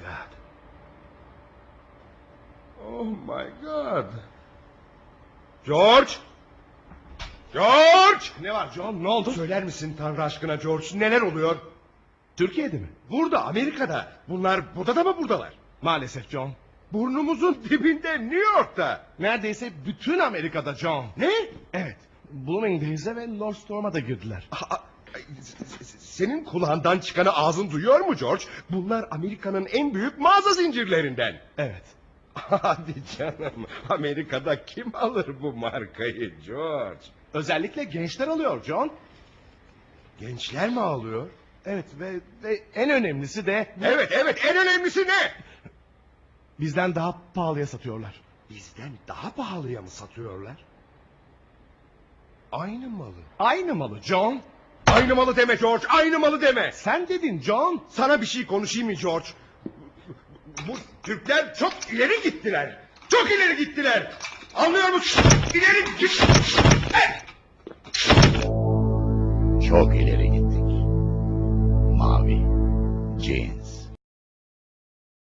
God. Oh my God. George! George! Ne var John ne oldu? Söyler misin Tanrı aşkına George neler oluyor? Türkiye'de mi? Burada Amerika'da. Bunlar burada da mı buradalar? Maalesef John. Burnumuzun dibinde New York'ta. Neredeyse bütün Amerika'da John. Ne? Evet. Bloomingdale's'e ve Northstorm'a da girdiler. Aa, s- s- Senin kulağından çıkanı ağzın duyuyor mu George? Bunlar Amerika'nın en büyük mağaza zincirlerinden. Evet. Hadi canım. Amerika'da kim alır bu markayı George? Özellikle gençler alıyor John. Gençler mi alıyor? Evet ve, ve en önemlisi de Evet evet en önemlisi ne? bizden daha pahalıya satıyorlar. Bizden daha pahalıya mı satıyorlar? Aynı malı. Aynı malı John. Aynı malı deme George, aynı malı deme. Sen dedin John. Sana bir şey konuşayım mı George? Bu Türkler çok ileri gittiler. Çok ileri gittiler. Anlıyor musun? İleri gittiler. Çok ileri gittik. Mavi, jeans,